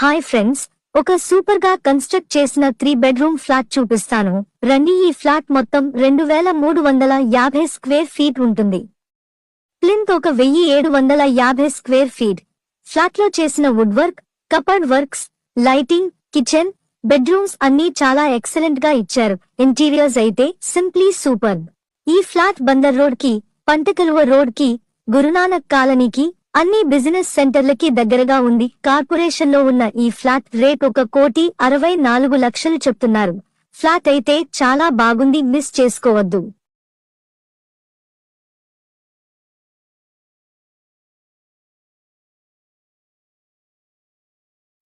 Hi friends ఒక సూపర్గా construct చేసిన త్రీ బెడ్రూమ్ ఫ్లాట్ చూపిస్తాను. రండి ఈ ఫ్లాట్ మొత్తం రెండు వేల మూడు వందల యాభై స్క్వేర్ ఫీట్ ఉంటుంది. ప్లింత్ ఒక వెయ్యి ఏడు వందల యాభై స్క్వేర్ ఫీట్. ఫ్లాట్లో చేసిన wood work cupboard works lighting kitchen bedrooms అన్నీ చాలా ఎక్సలెంట్గా ఇచ్చారు. ఇంటీరియర్స్ అయితే సింప్లీ సూపర్. ఈ ఫ్లాట్ బందర్ రోడ్కి పంటకలువ రోడ్కి గురునానక్ కాలనీకి అన్ని బిజినెస్ సెంటర్లకి దగ్గరగా ఉంది. కార్పొరేషన్లో ఉన్న ఈ ఫ్లాట్ రేట్ ఒక కోటి అరవై నాలుగు లక్షలు చెప్తున్నారు. ఫ్లాట్ అయితే చాలా బాగుంది. మిస్ చేసుకోవద్దు.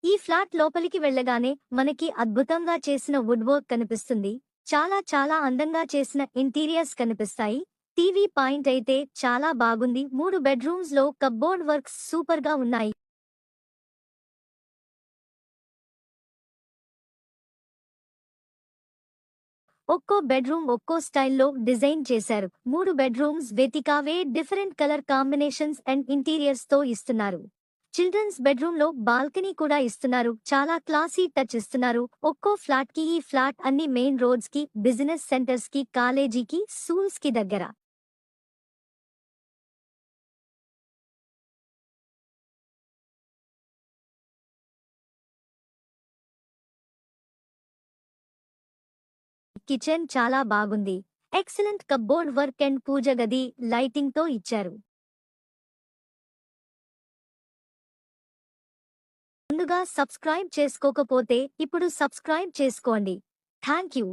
ఈ ఫ్లాట్ లోపలికి వెళ్ళగానే మనకి అద్భుతంగా చేసిన వుడ్ వర్క్ కనిపిస్తుంది. చాలా చాలా అందంగా చేసిన ఇంటీరియర్స్ కనిపిస్తాయి. టీవీ పాయింట్ అయితే చాలా బాగుంది. మూడు బెడ్రూమ్స్లో కబ్బోర్డ్ వర్క్స్ సూపర్గా ఉన్నాయి. ఒక్కో బెడ్రూమ్ ఒక్కో స్టైల్లో డిజైన్ చేశారు. మూడు బెడ్రూమ్స్ వెతికావే డిఫరెంట్ కలర్ కాంబినేషన్స్ అండ్ ఇంటీరియర్స్తో ఇస్తున్నారు. చిల్డ్రన్స్ బెడ్రూమ్లో బాల్కనీ కూడా ఇస్తున్నారు. చాలా క్లాసీ టచ్ ఇస్తున్నారు. ఒక్కో ఫ్లాట్కి ఈ ఫ్లాట్ అన్ని మెయిన్ రోడ్స్కి బిజినెస్ సెంటర్స్కి కాలేజీకి స్కూల్స్కి దగ్గర. కిచెన్ చాలా బాగుంది. ఎక్సలెంట్ కబ్బోర్డ్ వర్క్ అండ్ పూజ గది లైటింగ్తో ఇచ్చారు. ముందుగా సబ్స్క్రైబ్ చేసుకోకపోతే ఇప్పుడు సబ్స్క్రైబ్ చేసుకోండి. Thank you